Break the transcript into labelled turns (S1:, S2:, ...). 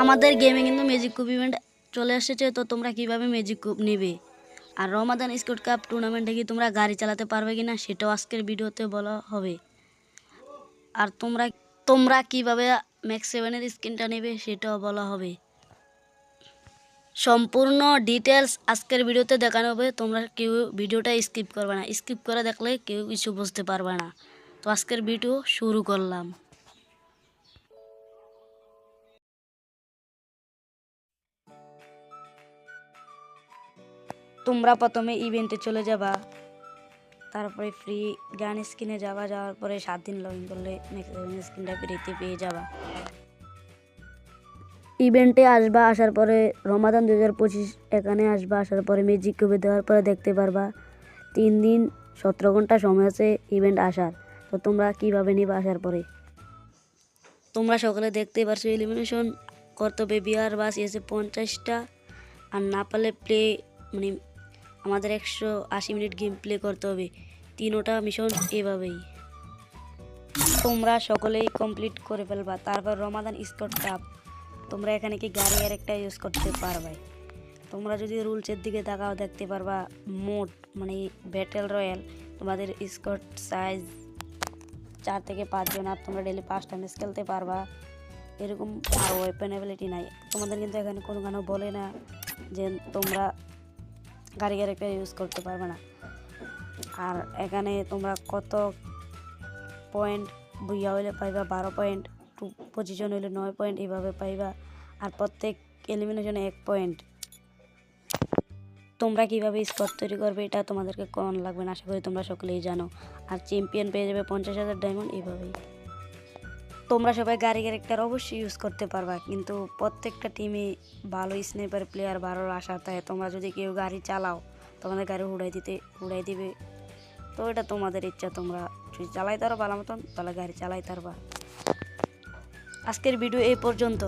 S1: আমাদের গেমে কিন্তু ম্যাজিক কুপ ইভেন্ট চলে এসেছে, তো তোমরা কীভাবে ম্যাজিক কুপ নেবে? আর রমাদান স্কুট কাপ টুর্নামেন্টে কি তোমরা গাড়ি চালাতে পারবে কি না সেটাও আজকের ভিডিওতে বলা হবে। আর তোমরা তোমরা কীভাবে ম্যাক্স সেভেনের স্ক্রিনটা নেবে সেটাও বলা হবে। সম্পূর্ণ ডিটেলস আজকের ভিডিওতে দেখানো হবে, তোমরা কেউ ভিডিওটা স্কিপ করবে না। স্কিপ করে দেখলে কেউ কিছু বুঝতে পারবে না। তো আজকের ভিডিও শুরু করলাম। তোমরা প্রথমে ইভেন্টে চলে যাবা, তারপরে ফ্রি গান স্ক্রিনে যাবা, যাওয়ার পরে সাত দিন লগ করলে স্ক্রিনটা ফ্রিতে পেয়ে যাবা। ইভেন্টে আসবা, আসার পরে রমাদান দু হাজার পঁচিশ, এখানে আসবা, আসার পরে ম্যাজিক কবে দেওয়ার পরে দেখতে পারবা, তিন দিন সতেরো ঘণ্টা সময় আছে ইভেন্ট আসার, তো তোমরা কীভাবে নিবা আসার পরে? তোমরা সকালে দেখতে পারছ এলিমিনেশন করতে হবে বিহার বাস এসে পঞ্চাশটা, আর না পারলে প্লে মানে আমাদের একশো আশি মিনিট গেম প্লে করতে হবে। তিনোটা মিশন এভাবেই। তোমরা সকলেই কমপ্লিট করে ফেলবা। তারপর রমাদান স্কট কাপ তোমরা এখানে কি গাড়ি আর একটা ইউজ করতে পারবে? তোমরা যদি রুলসের দিকে তাকাও, দেখতে পারবা মোট মানে ব্যাটেল রয়্যাল তোমাদের স্কট সাইজ চার থেকে পাঁচজন আর তোমরা ডেলি পাঁচটা ম্যাচ খেলতে পারবা। এরকম আর ওয়েপেন অ্যাবিলিটি নাই। তোমাদের কিন্তু এখানে কোনো কেন বলে না যে তোমরা গাড়ি ক্যারেক্টার ইউজ করতে পারবে না। আর এখানে তোমরা কত পয়েন্ট বুইয়া হইলে পাইবা? বারো পয়েন্ট টু পজিশন হইলে নয় পয়েন্ট এইভাবে পাইবা। আর প্রত্যেক এলিমিনেশনে এক পয়েন্ট তোমরা কীভাবে স্কোর তৈরি করবে এটা তোমাদেরকে কোন লাগবে না, আশা করি তোমরা সকলেই জানো। আর চ্যাম্পিয়ন পেয়ে যাবে পঞ্চাশ হাজার ডায়মন্ড এইভাবেই। তোমরা সবাই গাড়ি ক্যারেক্টার অবশ্যই ইউজ করতে পারবা, কিন্তু প্রত্যেকটা টিমে ভালো স্নাইপার প্লেয়ার ভালো আশা থাকে তোমরা যদি কেউ গাড়ি চালাও, তোমাদের গাড়ি উড়াই দিতে, উড়াই দিবে। তো এটা তোমাদের ইচ্ছা, তোমরা যদি চালাইতে পারো ভালো মতন, তাহলে গাড়ি চালাইতে পারবা আজকের ভিডিও এই পর্যন্ত।